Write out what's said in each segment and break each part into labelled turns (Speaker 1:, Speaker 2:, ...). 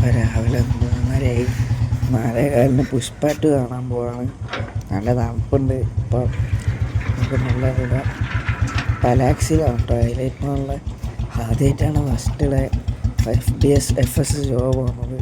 Speaker 1: അപ്പോൾ രാവിലെ മൂന്നരയായി. നാലേകാലിന് പുഷ്പാറ്റ് കാണാൻ പോവാണ്. നല്ല തണുപ്പുണ്ട് ഇപ്പോൾ നമുക്ക് നല്ല ഇവിടെ പലാക്സിലാണ് കേട്ടോ ഹൈലൈറ്റിനുള്ള ആദ്യമായിട്ടാണ് first day F D S F S job പോകുന്നത്.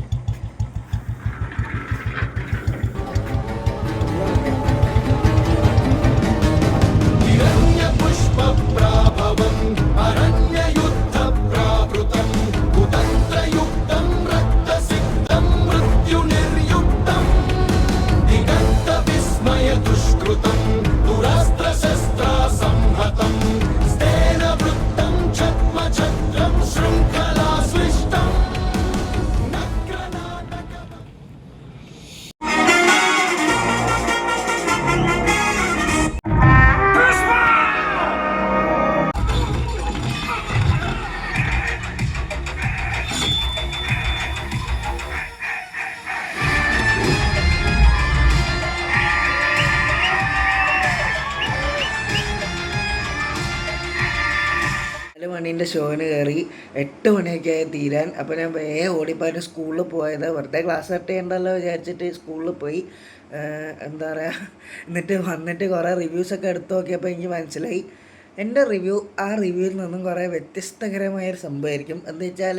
Speaker 1: ഷോന് കയറി എട്ട് മണിയൊക്കെ ആയി തീരാൻ. അപ്പോൾ ഞാൻ വേഗം ഓടിപ്പോയിട്ട് സ്കൂളിൽ പോയത്. വെറുതെ ക്ലാസ് കട്ട് ചെയ്യണ്ടല്ലോ വിചാരിച്ചിട്ട് സ്കൂളിൽ പോയി. എന്താ പറയുക എന്നിട്ട് വന്നിട്ട് കുറേ റിവ്യൂസൊക്കെ എടുത്തു നോക്കിയപ്പോൾ എനിക്ക് മനസ്സിലായി. എന്റെ റിവ്യൂ ആ റിവ്യൂവിൽ നിന്നും കുറേ വ്യത്യസ്തകരമായൊരു സംഭവമായിരിക്കും. എന്താ വെച്ചാൽ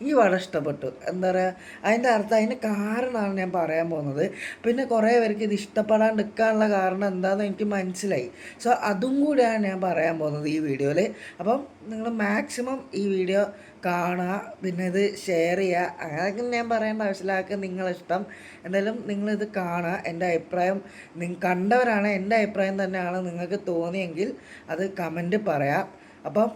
Speaker 1: എനിക്ക് വളരെ ഇഷ്ടപ്പെട്ടു. എന്താ പറയുക അതിന്റെ അർത്ഥം അതിന്റെ കാരണമാണ് ഞാൻ പറയാൻ പോകുന്നത്. പിന്നെ കുറേ പേർക്ക് ഇത് ഇഷ്ടപ്പെടാൻ നിൽക്കാനുള്ള കാരണം എന്താണെന്ന് എനിക്ക് മനസ്സിലായി. സോ അതും കൂടിയാണ് ഞാൻ പറയാൻ പോകുന്നത് ഈ വീഡിയോയിൽ അപ്പം നിങ്ങൾ മാക്സിമം ഈ വീഡിയോ കാണുക പിന്നെ ഇത് ഷെയർ ചെയ്യുക. അങ്ങനെയൊക്കെ ഞാൻ പറയേണ്ട ആവശ്യമില്ല. നിങ്ങളിഷ്ടം എന്തായാലും നിങ്ങളിത് കാണുക. എന്റെ അഭിപ്രായം നിങ്ങൾ കണ്ടവരാണ് എന്റെ അഭിപ്രായം തന്നെയാണ് നിങ്ങൾക്ക് തോന്നിയെങ്കിൽ അത് കമന്റ് പറയാം. അപ്പം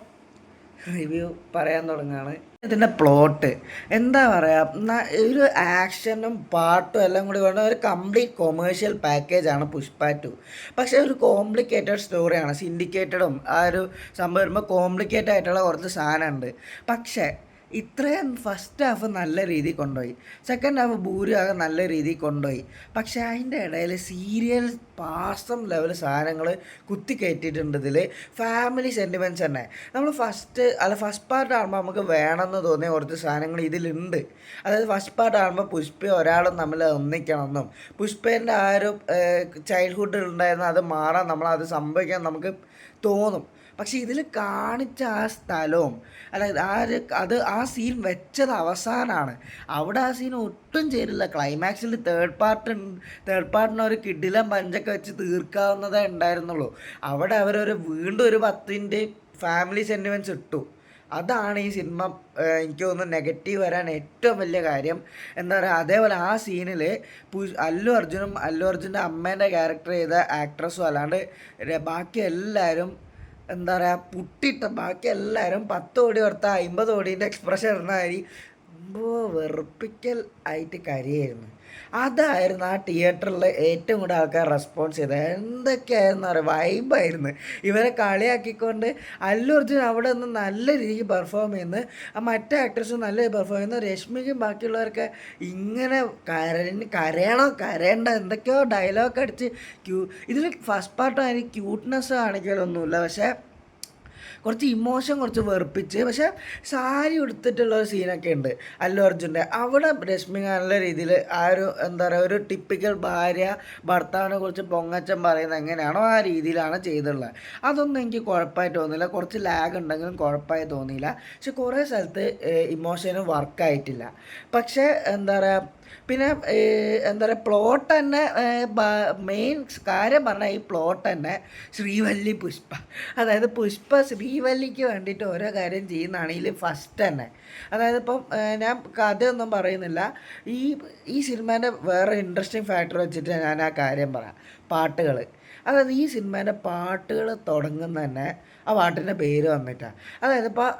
Speaker 1: റിവ്യൂ പറയാൻ തുടങ്ങുകയാണ്. ഇതിന്റെ പ്ലോട്ട് എന്താ പറയുക ഒരു ആക്ഷനും പാട്ടും എല്ലാം കൂടി വേണ്ട ഒരു കംപ്ലീറ്റ് കൊമേഴ്ഷ്യൽ പാക്കേജാണ് പുഷ്പ ടു പക്ഷേ ഒരു കോംപ്ലിക്കേറ്റഡ് സ്റ്റോറിയാണ് സിൻഡിക്കേറ്റഡും ആ ഒരു സംഭവം വരുമ്പോൾ കോംപ്ലിക്കേറ്റഡ് ആയിട്ടുള്ള കുറച്ച് സാധനമുണ്ട്. പക്ഷേ ഇത്രയും ഫസ്റ്റ് ഹാഫ് നല്ല രീതിയിൽ കൊണ്ടുപോയി. സെക്കൻഡ് ഹാഫ് ഭൂരിഭാഗം നല്ല രീതിയിൽ കൊണ്ടുപോയി. പക്ഷേ അതിന്റെ ഇടയിൽ സീരിയൽ പാസം ലെവൽ സാധനങ്ങൾ കുത്തി കയറ്റിയിട്ടുണ്ട് ഇതിൽ ഫാമിലി സെന്റിമെന്റ്സ് തന്നെ. നമ്മൾ ഫസ്റ്റ് അല്ല ഫസ്റ്റ് പാർട്ട് ആകുമ്പോൾ നമുക്ക് വേണമെന്ന് തോന്നിയ കുറച്ച് സാധനങ്ങൾ ഇതിലുണ്ട്. അതായത് ഫസ്റ്റ് പാർട്ട് ആകുമ്പോൾ പുഷ്പ ഒരാളും തമ്മിൽ ഒന്നിക്കണമെന്നും. പുഷ്പേന്റെ ആ ഒരു ചൈൽഡ്ഹുഡ് ഉണ്ടായിരുന്ന അത് മാറാൻ നമ്മൾ അത് സംഭവിക്കാൻ നമുക്ക് തോന്നും. പക്ഷെ ഇതിൽ കാണിച്ച ആ സ്ഥലവും അല്ലെങ്കിൽ ആ ഒരു അത് ആ സീൻ വെച്ചത് അവസാനമാണ് അവിടെ ആ സീൻ ഒട്ടും ചേരില്ല ക്ലൈമാക്സിൽ തേർഡ് പാർട്ട് തേർഡ് പാർട്ടിന് ഒരു കിഡിലം പഞ്ചൊക്കെ വെച്ച് തീർക്കാവുന്നതേ ഉണ്ടായിരുന്നുള്ളൂ. അവിടെ അവരൊരു വീണ്ടും ഒരു പത്തിന്റെ ഫാമിലി സെന്റിമെന്റ്സ് ഇട്ടു. അതാണ് ഈ സിനിമ എനിക്ക് തോന്നുന്നു നെഗറ്റീവ് വരാൻ ഏറ്റവും വലിയ കാര്യം. എന്താ പറയുക അതേപോലെ ആ സീനിൽ അല്ലു അർജുനും അല്ലു അർജുന്റെ അമ്മേന്റെ ക്യാരക്ടർ ചെയ്ത ആക്ട്രസ്സും അല്ലാണ്ട് ബാക്കി എല്ലാവരും എന്താ പറയുക പുട്ടിട്ട ബാക്കി എല്ലാവരും പത്ത് കോടി കൊടുത്താൽ അമ്പത് കോടീന്റെ എക്സ്പ്രഷൻ ഇടുന്ന കാരി എന്തോ വെറുപ്പിക്കൽ ആയിട്ട് കരിയായിരുന്നു. അതായിരുന്നു ആ തിയേറ്ററിൽ ഏറ്റവും കൂടുതൽ ആൾക്കാർ റെസ്പോൺസ് ചെയ്തത്. എന്തൊക്കെയായിരുന്നു അറിയാം? വൈബായിരുന്നു ഇവരെ കളിയാക്കിക്കൊണ്ട് അല്ലു അർജുൻ അവിടെ നിന്ന് നല്ല രീതിക്ക് പെർഫോം ചെയ്യുന്നു. ആ മറ്റേ ആക്ട്രസ് നല്ല പെർഫോം ചെയ്യുന്നു. രശ്മിക്കും ബാക്കിയുള്ളവരൊക്കെ ഇങ്ങനെ കരഞ്ഞ് കരയണോ? കരയണ്ട എന്തൊക്കെയോ ഡയലോഗ് അടിച്ച് ക്യൂ ഇതിൽ ഫസ്റ്റ് പാർട്ട് അതിന് ക്യൂട്ട്നെസ് കാണിക്കലൊന്നുമില്ല. പക്ഷേ കുറച്ച് ഇമോഷൻ കുറച്ച് വെറുപ്പിച്ച് പക്ഷെ സാരി ഉടുത്തിട്ടുള്ള ഒരു സീനൊക്കെ ഉണ്ട് അല്ലു അർജുന്റെ. അവിടെ രശ്മി നല്ല രീതിയിൽ ആ ഒരു എന്താ പറയുക ഒരു ടിപ്പിക്കൽ ഭാര്യ ഭർത്താവിനെ കുറിച്ച് പൊങ്ങച്ചം പറയുന്നത് എങ്ങനെയാണോ ആ രീതിയിലാണ് ചെയ്തിട്ടുള്ളത് അതൊന്നും എനിക്ക് കുഴപ്പമായി തോന്നില്ല കുറച്ച് ലാഗ് ഉണ്ടെങ്കിലും കുഴപ്പമായി തോന്നിയില്ല. പക്ഷെ കുറേ സ്ഥലത്ത് ഇമോഷനും വർക്കായിട്ടില്ല പക്ഷേ എന്താ പറയുക പിന്നെ എന്താ പറയുക പ്ലോട്ട് തന്നെ മെയിൻ കാര്യം പറഞ്ഞാൽ ഈ പ്ലോട്ട് തന്നെ ശ്രീവല്ലി പുഷ്പ. അതായത് പുഷ്പ ശ്രീവല്ലിക്ക് വേണ്ടിയിട്ട് ഓരോ കാര്യം ചെയ്യുന്നതാണ് ഇതിൽ ഫസ്റ്റ് തന്നെ. അതായത് ഇപ്പം ഞാൻ കഥയൊന്നും പറയുന്നില്ല. ഈ ഈ സിനിമേന്റെ വേറെ ഇൻട്രസ്റ്റിംഗ് ഫാക്ടർ വെച്ചിട്ട് ഞാൻ ആ കാര്യം പറയാം. പാട്ടുകൾ അതായത് ഈ സിനിമേന്റെ പാട്ടുകൾ തുടങ്ങുന്ന തന്നെ ആ പാട്ടിന്റെ പേര് വന്നിട്ടാണ് അതായത് ഇപ്പോൾ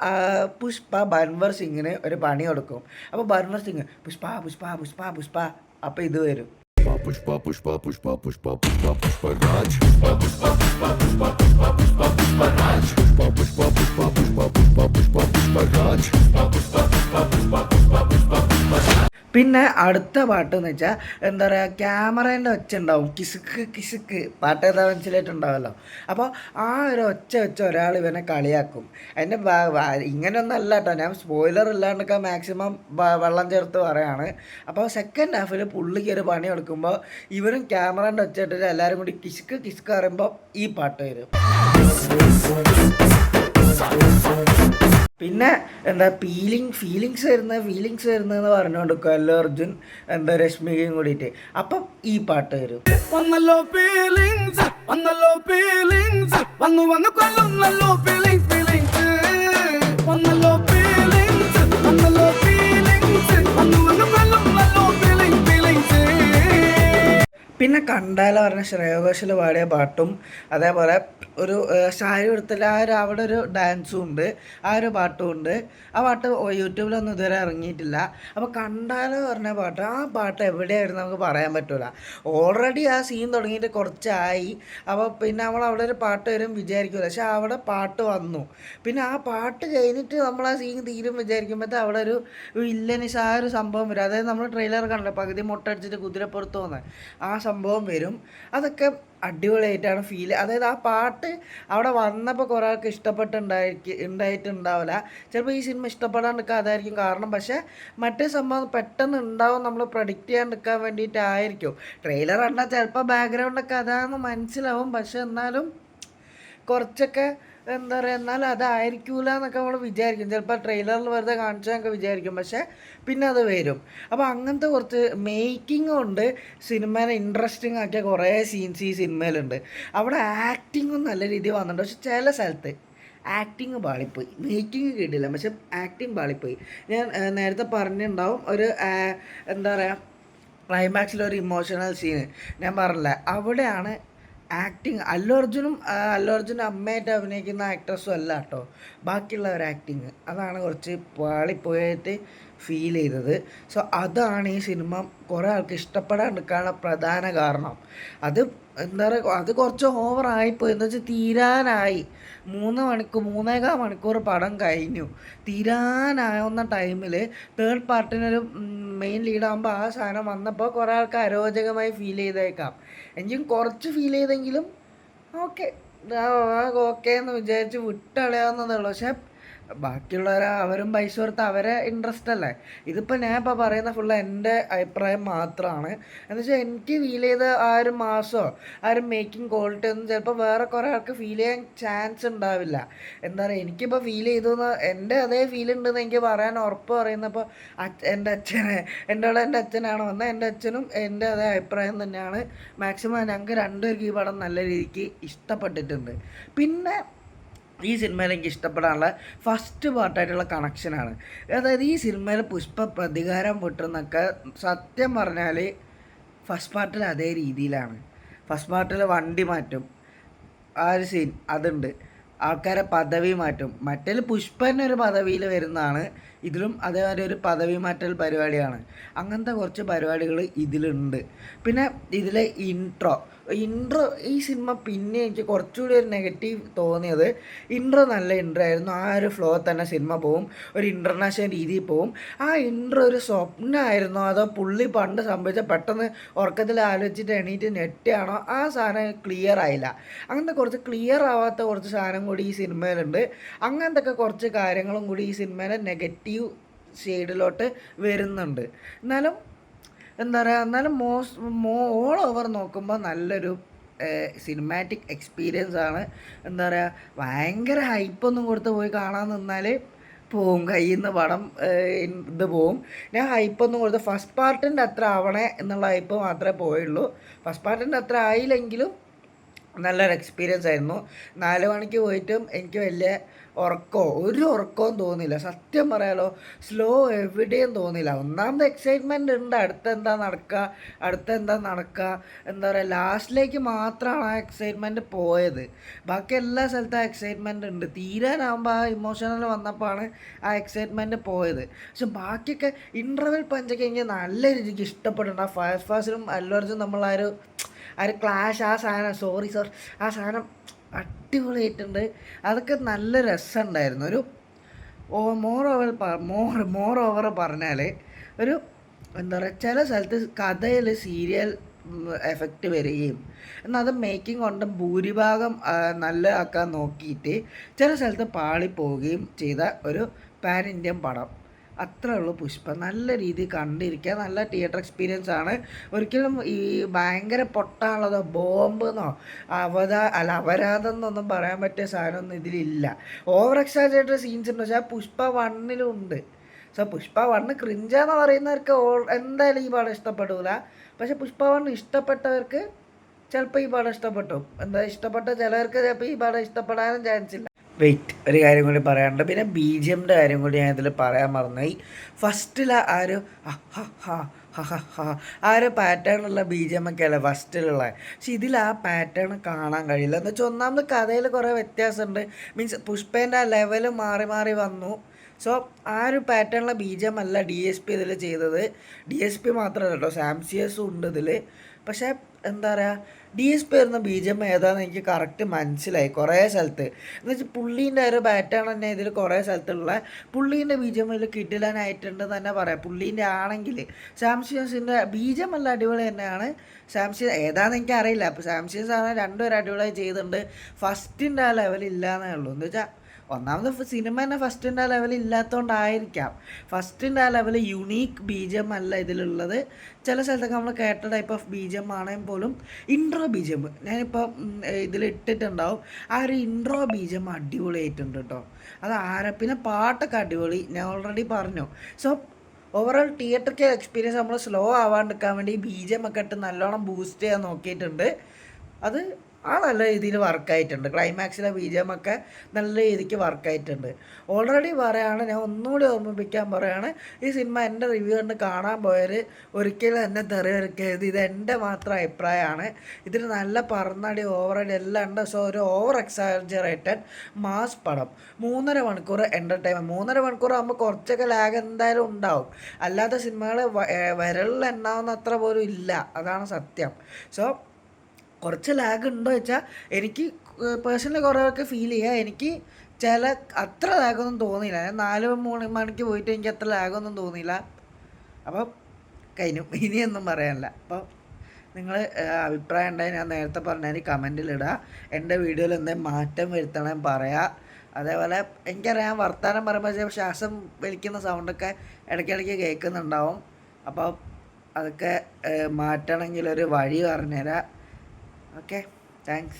Speaker 1: പുഷ്പ ബൻവർ സിംഗിന് ഒരു പണി കൊടുക്കും അപ്പോൾ ബൻവർ സിംഗ് പുഷ്പ പുഷ്പ പുഷ്പ പുഷ്പ അപ്പോൾ ഇത് വരും
Speaker 2: പുഷ്പ പുഷ്പ പുഷ്പ പുഷ്പ പുഷ്പ പുഷ്പ രാജ് പുഷ്പ പുഷ്പ പുഷ്പ പുഷ്പ പുഷ്പ പുഷ്പ പുഷ്പ രാജ് പുഷ്പ പുഷ്പ പുഷ്പ പുഷ്പ പുഷ്പ പുഷ്പ പുഷ്പ പുഷ്പ പുഷ്പ പുഷ്പ
Speaker 1: പിന്നെ അടുത്ത പാട്ട് എന്ന് വെച്ചാൽ എന്താ പറയുക ക്യാമറേന്റെ ഒച്ച ഉണ്ടാവും കിസുക്ക് കിസുക്ക്. പാട്ട് ഏതാ മനസ്സിലായിട്ടുണ്ടാവല്ലോ. അപ്പോൾ ആ ഒരു ഒച്ച വെച്ച് ഒരാൾ ഇവനെ കളിയാക്കും. അതിന്റെ ഇങ്ങനെയൊന്നും അല്ല കേട്ടോ ഞാൻ സ്പോയിലർ ഇല്ലാണ്ടൊക്കെ മാക്സിമം വെള്ളം ചേർത്ത് പറയാണ്. അപ്പോൾ സെക്കൻഡ് ഹാഫിൽ പുള്ളിക്ക് ഒരു പണി കൊടുക്കുമ്പോൾ ഇവരും ക്യാമറേന്റെ ഒച്ച ഇട്ടിട്ട് എല്ലാവരും കൂടി കിസുക്ക് കിസുക്ക് പറയുമ്പോൾ ഈ പാട്ട് വരും. പിന്നെ എന്താ ഫീലിംഗ് ഫീലിങ്സ് വരുന്നത് ഫീലിങ്സ് വരുന്നതെന്ന് പറഞ്ഞുകൊണ്ട് അല്ലു അർജുൻ. എന്താ രശ്മികയും കൂടിയിട്ട്. അപ്പം ഈ പാട്ട് വരും.
Speaker 3: വന്നു വന്നു ഫീലിങ്സ്
Speaker 1: പിന്നെ കണ്ടാല പറഞ്ഞ ശ്രേയ ഘോഷൽ പാടിയ പാട്ടും അതേപോലെ ഒരു സാരി ഉടുത്തില്ല ആ ഒരു അവിടെ ഒരു ഡാൻസും ഉണ്ട്. ആ ഒരു പാട്ടും ഉണ്ട്. ആ പാട്ട് യൂട്യൂബിലൊന്നും ഇതുവരെ ഇറങ്ങിയിട്ടില്ല. അപ്പോൾ കണ്ടാല പറഞ്ഞ പാട്ട് ആ പാട്ട് എവിടെയായിരുന്നു നമുക്ക് പറയാൻ പറ്റില്ല ഓൾറെഡി ആ സീൻ തുടങ്ങിയിട്ട് കുറച്ചായി. അപ്പോൾ പിന്നെ നമ്മൾ അവിടെ ഒരു പാട്ട് വരും വിചാരിക്കില്ല പക്ഷെ അവിടെ പാട്ട് വന്നു. പിന്നെ ആ പാട്ട് കഴിഞ്ഞിട്ട് നമ്മൾ ആ സീൻ തീരും വിചാരിക്കുമ്പോഴത്തെ അവിടെ ഒരു വില്ലനിസ് ആ ഒരു സംഭവം വരും. അതായത് നമ്മൾ ട്രെയിലർ കണ്ടല്ലോ പകുതി മുട്ടടിച്ചിട്ട് കുതിരപ്പുറത്ത് വന്നത് ആ സംഭവം വരും. അതൊക്കെ അടിപൊളിയായിട്ടാണ് ഫീൽ അതായത് ആ പാട്ട് അവിടെ വന്നപ്പോൾ കുറേ ആൾക്ക് ഇഷ്ടപ്പെട്ടുണ്ടായിരിക്കും ഉണ്ടായിട്ടുണ്ടാവില്ല ചിലപ്പോൾ ഈ സിനിമ ഇഷ്ടപ്പെടാണ്ടിരിക്കുക അതായിരിക്കും കാരണം പക്ഷേ മറ്റേ സംഭവം പെട്ടെന്ന് ഉണ്ടാവും നമ്മൾ പ്രഡിക്റ്റ് ചെയ്യാൻ നിൽക്കാൻ വേണ്ടിയിട്ടായിരിക്കും ട്രെയിലർ കണ്ടാൽ ചിലപ്പോൾ ബാക്ക്ഗ്രൗണ്ടൊക്കെ അതാണെന്ന് മനസ്സിലാവും. പക്ഷെ എന്നാലും കുറച്ചൊക്കെ എന്താ പറയുക എന്നാൽ അതായിരിക്കൂല എന്നൊക്കെ നമ്മൾ വിചാരിക്കും. ചിലപ്പോൾ ട്രെയിലറിൽ വെറുതെ കാണിച്ചതൊക്കെ വിചാരിക്കും. പക്ഷേ പിന്നെ അത് വരും. അപ്പോൾ അങ്ങനത്തെ കുറച്ച് മേക്കിംഗ് കൊണ്ട് സിനിമേനെ ഇൻട്രസ്റ്റിംഗ് ആക്കിയ കുറേ സീൻസ് ഈ സിനിമയിലുണ്ട് അവിടെ ആക്ടിങ്ങും നല്ല രീതിയിൽ വന്നിട്ടുണ്ട്. പക്ഷെ ചില സ്ഥലത്ത് ആക്ടിങ് പാളിപ്പോയി. മേക്കിംഗ് കിട്ടില്ല പക്ഷെ ആക്ടിങ് പാളിപ്പോയി. ഞാൻ നേരത്തെ പറഞ്ഞിട്ടുണ്ടാവും ഒരു എന്താ പറയുക ക്ലൈമാക്സിൽ ഒരു ഇമോഷണൽ സീന് ഞാൻ പറഞ്ഞില്ല അവിടെയാണ് ആക്ടിങ് അല്ലു അർജുനും അല്ലു അർജുനും അമ്മയായിട്ട് അഭിനയിക്കുന്ന ആക്ട്രസും അല്ല കേട്ടോ. ബാക്കിയുള്ളവർ ആക്ടിങ് അതാണ് കുറച്ച് പാളിപ്പോയിട്ട് ഫീൽ ചെയ്തത്. സോ അതാണ് ഈ സിനിമ കുറേ ആൾക്ക് ഇഷ്ടപ്പെടാണ്ടിരിക്കാനുള്ള പ്രധാന കാരണം. അത് എന്താ പറയുക അത് കുറച്ച് ഓവറായിപ്പോയി എന്ന് വെച്ചാൽ തീരാനായി. മൂന്ന് മണിക്കൂർ മൂന്നേകാൽ മണിക്കൂർ പടം കഴിഞ്ഞു. തീരാനാവുന്ന ടൈമിൽ തേർഡ് പാർട്ടിനൊരു മെയിൻ ലീഡാകുമ്പോൾ ആ സാധനം വന്നപ്പോൾ കുറേ ആൾക്ക് അരോചകമായി ഫീൽ ചെയ്തേക്കാം. എങ്കിലും കുറച്ച് ഫീൽ ചെയ്തെങ്കിലും ഓക്കെ ഓക്കെ എന്ന് വിചാരിച്ച് വിട്ടളയാവുന്നതേ ഉള്ളൂ. പക്ഷേ ബാക്കിയുള്ളവരെ അവരും പൈസ കൊടുത്ത് അവരെ ഇൻട്രസ്റ്റ് അല്ലേ? ഇതിപ്പോൾ ഞാൻ ഇപ്പോൾ പറയുന്ന ഫുള്ള് എന്റെ അഭിപ്രായം മാത്രമാണ് എന്ന് വെച്ചാൽ എനിക്ക് ഫീൽ ചെയ്ത ആ ഒരു മാസമോ ആ ഒരു മേക്കിംഗ് ക്വാളിറ്റി ഒന്നും ചിലപ്പോൾ വേറെ കുറേ ആൾക്ക് ഫീൽ ചെയ്യാൻ ചാൻസ് ഉണ്ടാവില്ല. എന്താ പറയുക എനിക്കിപ്പോൾ ഫീൽ ചെയ്തു എന്ന് എന്റെ അതേ ഫീൽ ഉണ്ടെന്ന് എനിക്ക് പറയാൻ ഉറപ്പ് പറയുന്നപ്പോൾ എന്റെ അച്ഛനെ എന്റെ കൂടെ എന്റെ അച്ഛനാണ് വന്നത് എന്റെ അച്ഛനും എന്റെ അതേ അഭിപ്രായം തന്നെയാണ്. മാക്സിമം ഞങ്ങൾക്ക് രണ്ടുപേർക്ക് ഈ പടം നല്ല രീതിക്ക് ഇഷ്ടപ്പെട്ടിട്ടുണ്ട്. പിന്നെ ഈ സിനിമയിൽ എനിക്ക് ഇഷ്ടപ്പെടാനുള്ള ഫസ്റ്റ് പാർട്ടായിട്ടുള്ള കണക്ഷനാണ് അതായത് ഈ സിനിമയിൽ പുഷ്പ പ്രതികാരം പൊട്ടുന്നൊക്കെ സത്യം പറഞ്ഞാൽ ഫസ്റ്റ് പാർട്ടിൽ അതേ രീതിയിലാണ്. ഫസ്റ്റ് പാർട്ടിൽ വണ്ടി മാറ്റും. ആ ഒരു സീൻ അതുണ്ട്. ആൾക്കാരെ പദവി മാറ്റും. മറ്റേ പുഷ്പന്റെ ഒരു പദവിയിൽ വരുന്നതാണ്. ഇതിലും അതേമാതിരി ഒരു പദവി മാറ്റൽ പരിപാടിയാണ്. അങ്ങനത്തെ കുറച്ച് പരിപാടികൾ ഇതിലുണ്ട്. പിന്നെ ഇതിലെ ഇൻട്രോ ഇൻട്രോ ഈ സിനിമ പിന്നെ എനിക്ക് കുറച്ചുകൂടി ഒരു നെഗറ്റീവ് തോന്നിയത് ഇൻട്രോ നല്ല ഇൻട്രോ ആയിരുന്നു. ആ ഒരു ഫ്ലോ തന്നെ സിനിമ പോവും. ഒരു ഇന്റർനാഷണൽ രീതിയിൽ പോവും. ആ ഇൻട്രോ ഒരു സ്വപ്നമായിരുന്നോ അതോ പുള്ളി പണ്ട് സംഭവിച്ച പെട്ടെന്ന് ഉറക്കത്തിൽ ആലോചിച്ചിട്ട് എണീറ്റ് നെറ്റാണോ ആ സാധനം ക്ലിയർ ആയില്ല. അങ്ങനത്തെ കുറച്ച് ക്ലിയർ ആവാത്ത കുറച്ച് സാധനം കൂടി ഈ സിനിമയിലുണ്ട് അങ്ങനത്തെ കുറച്ച് കാര്യങ്ങളും കൂടി ഈ സിനിമയിലെ നെഗറ്റീവ് ഷെയ്ഡിലോട്ട് വരുന്നുണ്ട്. എന്നാലും എന്താ പറയുക എന്നാലും മോസ്റ്റ് മോ ഓൾ ഓവർ നോക്കുമ്പോൾ നല്ലൊരു സിനിമാറ്റിക് എക്സ്പീരിയൻസ് ആണ്. എന്താ പറയുക ഭയങ്കര ഹൈപ്പൊന്നും കൊടുത്ത് പോയി കാണാൻ നിന്നാൽ പോവും കയ്യിൽ നിന്ന് പടം ഇത് പോവും. ഞാൻ ഹൈപ്പൊന്നും കൊടുത്ത് ഫസ്റ്റ് പാർട്ടിന്റെ അത്ര ആവണേ എന്നുള്ള ഹൈപ്പ് മാത്രമേ പോയുള്ളൂ. ഫസ്റ്റ് പാർട്ടിന്റെ അത്ര ആയില്ലെങ്കിലും നല്ലൊരു എക്സ്പീരിയൻസ് ആയിരുന്നു. നാല് മണിക്ക് പോയിട്ടും എനിക്ക് വലിയ ഉറക്കമോ ഒരു ഉറക്കവും തോന്നില്ല സത്യം പറയാലോ സ്ലോ എവിടെയും തോന്നില്ല ഒന്നാമത് എക്സൈറ്റ്മെന്റ് ഉണ്ട്. അടുത്ത എന്താ നടക്കുക അടുത്ത എന്താ നടക്കുക എന്താ പറയുക ലാസ്റ്റിലേക്ക് മാത്രമാണ് ആ എക്സൈറ്റ്മെന്റ് പോയത്. ബാക്കി എല്ലാ സ്ഥലത്തും ആ എക്സൈറ്റ്മെന്റ് ഉണ്ട്. തീരാനാകുമ്പോൾ ആ ഇമോഷണൽ വന്നപ്പോഴാണ് ആ എക്സൈറ്റ്മെന്റ് പോയത്. പക്ഷെ ബാക്കിയൊക്കെ ഇന്റർവെൽ പഞ്ചൊക്കെ എനിക്ക് നല്ല രീതിക്ക് ഇഷ്ടപ്പെടുന്നുണ്ട് ആ ഫയർ ഫാസിലും അല്ലു അർജുൻ ആ ഒരു ക്ലാഷ് ആ സാധനം സോറി സോറി ആ സാധനം അടിപൊളിയായിട്ടുണ്ട്. അതൊക്കെ നല്ല രസമുണ്ടായിരുന്നു. ഒരു ഓ more over more more over പറഞ്ഞാൽ ഒരു എന്താ പറയുക ചില സ്ഥലത്ത് കഥയിൽ സീരിയൽ എഫക്റ്റ് വരികയും എന്നാൽ അത് മേക്കിംഗ് കൊണ്ട് ഭൂരിഭാഗം നല്ല ആക്കാൻ നോക്കിയിട്ട് ചില സ്ഥലത്ത് പാളിപ്പോവുകയും ചെയ്ത ഒരു പാൻ ഇന്ത്യൻ പടം. അത്രേ ഉള്ളൂ പുഷ്പം. നല്ല രീതിയിൽ കണ്ടിരിക്കുക. നല്ല തിയേറ്റർ എക്സ്പീരിയൻസ് ആണ്. ഒരിക്കലും ഈ ഭയങ്കര പൊട്ടാനുള്ളതോ ബോംബ് എന്നോ അവത അല്ല അവരാതെന്നൊന്നും പറയാൻ പറ്റിയ സാധനമൊന്നും ഇതിലില്ല. ഓവർ എക്സാജേറ്റഡ് സീൻസ് ഉണ്ട്. പക്ഷേ പുഷ്പ വണ്ണിലുണ്ട്. സോ പുഷ്പ വണ്ണ് ക്രിഞ്ചാന്ന് പറയുന്നവർക്ക് എന്തായാലും ഈ പാടം ഇഷ്ടപ്പെടൂല. പക്ഷെ പുഷ്പ വണ്ണ് ഇഷ്ടപ്പെട്ടവർക്ക് ചിലപ്പോൾ ഈ പാടം ഇഷ്ടപ്പെട്ടു. എന്താ ഇഷ്ടപ്പെട്ട ചിലർക്ക് ചിലപ്പോൾ ഈ പാടം ഇഷ്ടപ്പെടാനും ചാൻസ് ഇല്ല. വെയിറ്റ് ഒരു കാര്യം കൂടി പറയാനുണ്ട്. പിന്നെ ബി ജി എമ്മിന്റെ കാര്യം കൂടി ഞാൻ ഇതിൽ പറയാൻ മറന്നുപോയി. ഫസ്റ്റിൽ ആ ഒരു ആ ഒരു പാറ്റേണുള്ള ബി ജി എം ഒക്കെ അല്ലേ ഫസ്റ്റിലുള്ള? പക്ഷെ ഇതിൽ ആ പാറ്റേൺ കാണാൻ കഴിയില്ല. എന്ന് വെച്ചാൽ ഒന്നാമത് കഥയിൽ കുറേ വ്യത്യാസമുണ്ട്. മീൻസ് പുഷ്പേന്റെ ആ ലെവൽ മാറി മാറി വന്നു. സോ ആ ഒരു പാറ്റേണിലെ ബി ജി എം അല്ല ഡി എസ് പി ഇതിൽ ചെയ്തത്. ഡി എസ് പി മാത്രമല്ല കേട്ടോ. സാംസിയസും ഉണ്ട് ഇതിൽ പക്ഷേ എന്താ പറയുക ഡി എസ് പി വരുന്ന ബി ജി എം ഏതാണെന്ന് എനിക്ക് കറക്റ്റ് മനസ്സിലായി കുറേ സ്ഥലത്ത്. എന്ന് വെച്ചാൽ പുള്ളീന്റെ ഒരു ബാറ്റാണ് തന്നെ ഇതിൽ കുറേ സ്ഥലത്തുള്ള പുള്ളീന്റെ ബി ജി എം ഇതിൽ തന്നെ പറയാം. പുള്ളീന്റെ ആണെങ്കിൽ സാംസിയൻസിന്റെ ബി ജി എം എല്ലാം അടിപൊളി തന്നെയാണ്. സാംസിയസ് ഏതാണെന്ന് എനിക്ക് അറിയില്ല അപ്പോൾ സാംസിയൻസ് ആണ് രണ്ടുപേരും അടിപൊളിയായി ചെയ്തിട്ടുണ്ട്. ഫസ്റ്റിന്റെ ആ ലെവലില്ലാന്നേ ഉള്ളൂ. എന്ന് വെച്ചാൽ ഒന്നാമത് സിനിമ തന്നെ ഫസ്റ്റിന്റെ ആ ലെവൽ ഇല്ലാത്തതുകൊണ്ടായിരിക്കാം ഫസ്റ്റിന്റെ ആ ലെവൽ യുണീക്ക് ബീജം അല്ല ഇതിലുള്ളത്. ചില സ്ഥലത്തൊക്കെ നമ്മൾ കേട്ട ടൈപ്പ് ഓഫ് ബീജം ആണെങ്കിൽ പോലും ഇൻട്രോ ബീജം ഞാനിപ്പോൾ ഇതിൽ ഇട്ടിട്ടുണ്ടാവും ആ ഒരു ഇൻട്രോ ബീജം അടിപൊളിയായിട്ടുണ്ട് കേട്ടോ അത് ആരെ പിന്നെ പാട്ടൊക്കെ അടിപൊളി. ഞാൻ ഓൾറെഡി പറഞ്ഞു. സോ ഓവറോൾ തിയേറ്ററിക്കൽ എക്സ്പീരിയൻസ് നമ്മൾ സ്ലോ ആവാണ്ടിരിക്കാൻ വേണ്ടി ബീജം ഒക്കെ ഇട്ട് നല്ലോണം ബൂസ്റ്റ് ചെയ്യാൻ നോക്കിയിട്ടുണ്ട്. അത് ആ നല്ല രീതിയിൽ വർക്കായിട്ടുണ്ട് ക്ലൈമാക്സിലെ ബി ജി എം ഒക്കെ നല്ല രീതിക്ക് വർക്കായിട്ടുണ്ട് ഓൾറെഡി പറയാണ് ഞാൻ ഒന്നുകൂടി ഓർമ്മിപ്പിക്കാൻ പറയാണ് ഈ സിനിമ എന്റെ റിവ്യൂ കണ്ട് കാണാൻ പോയവർ ഒരിക്കലും എന്നെ തെറിയെടുക്കരുത് ഇത് എന്റെ മാത്രം അഭിപ്രായമാണ്. ഇതിൽ നല്ല പറന്നടി ഓവറടി എല്ലാം ഉണ്ട്. സോ ഒരു ഓവർ എക്സാജറേറ്റഡ് മാസ് പടം. മൂന്നര മണിക്കൂർ എന്റർടൈൻമെന്റ് മൂന്നര മണിക്കൂർ ആകുമ്പോൾ കുറച്ചൊക്കെ ലാഗ് എന്തായാലും ഉണ്ടാവും. അല്ലാത്ത സിനിമകൾ വിരലിൽ എണ്ണാവുന്ന അത്ര പോലും ഇല്ല. അതാണ് സത്യം. സോ കുറച്ച് ലാഗ് ഉണ്ടോ വെച്ചാൽ എനിക്ക് പേഴ്സണലി കുറേയൊക്കെ ഫീൽ ചെയ്യുക എനിക്ക് ചില അത്ര ലാഗൊന്നും തോന്നിയില്ല. ഞാൻ നാല് മൂന്ന് മണിക്ക് പോയിട്ട് എനിക്ക് അത്ര ലാഗൊന്നും തോന്നിയില്ല. അപ്പം കഴിഞ്ഞു. ഇനിയൊന്നും പറയാനില്ല. അപ്പോൾ നിങ്ങൾ അഭിപ്രായം ഉണ്ടായി ഞാൻ നേരത്തെ പറഞ്ഞാൽ കമന്റിലിടുക എന്റെ വീഡിയോയിൽ എന്തെങ്കിലും മാറ്റം വരുത്തണം പറയാം. അതേപോലെ എനിക്കറിയാം വർത്തമാനം പറയുമ്പോൾ ചില ശ്വാസം വലിക്കുന്ന സൗണ്ടൊക്കെ ഇടയ്ക്കിടയ്ക്ക് കേൾക്കുന്നുണ്ടാവും. അപ്പോൾ അതൊക്കെ മാറ്റണമെങ്കിൽ ഒരു വഴി പറഞ്ഞുതരാം.
Speaker 2: Okay, thanks.